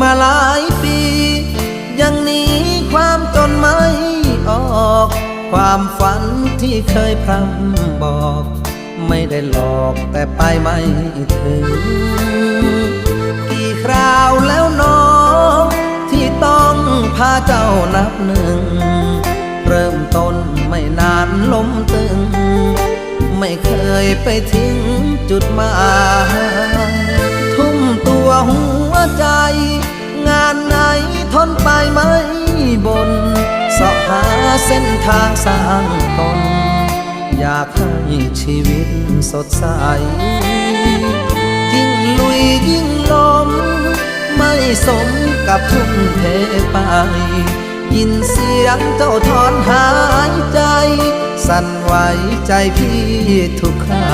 มาหลายปี ยังหนีความจนไม่ออก ความฝันที่เคยพร่ำบอก ไม่ได้หลอกแต่ไปไม่ถึง กี่คราวแล้วน้อง ที่ต้องพาเจ้านับหนึ่ง เริ่มต้นไม่นานล้มตึง ไม่เคยไปทิ้งจุดหมายทุ่มตัวหัวใจ เส้นทางสร้างตน อยากให้ชีวิตสดใส ยิ่งลุยยิ่งล้ม ไม่สมกับทุ่มเทไป ยินเสียงเจ้าถอนหายใจ สั่นไหวใจพี่ทุกครา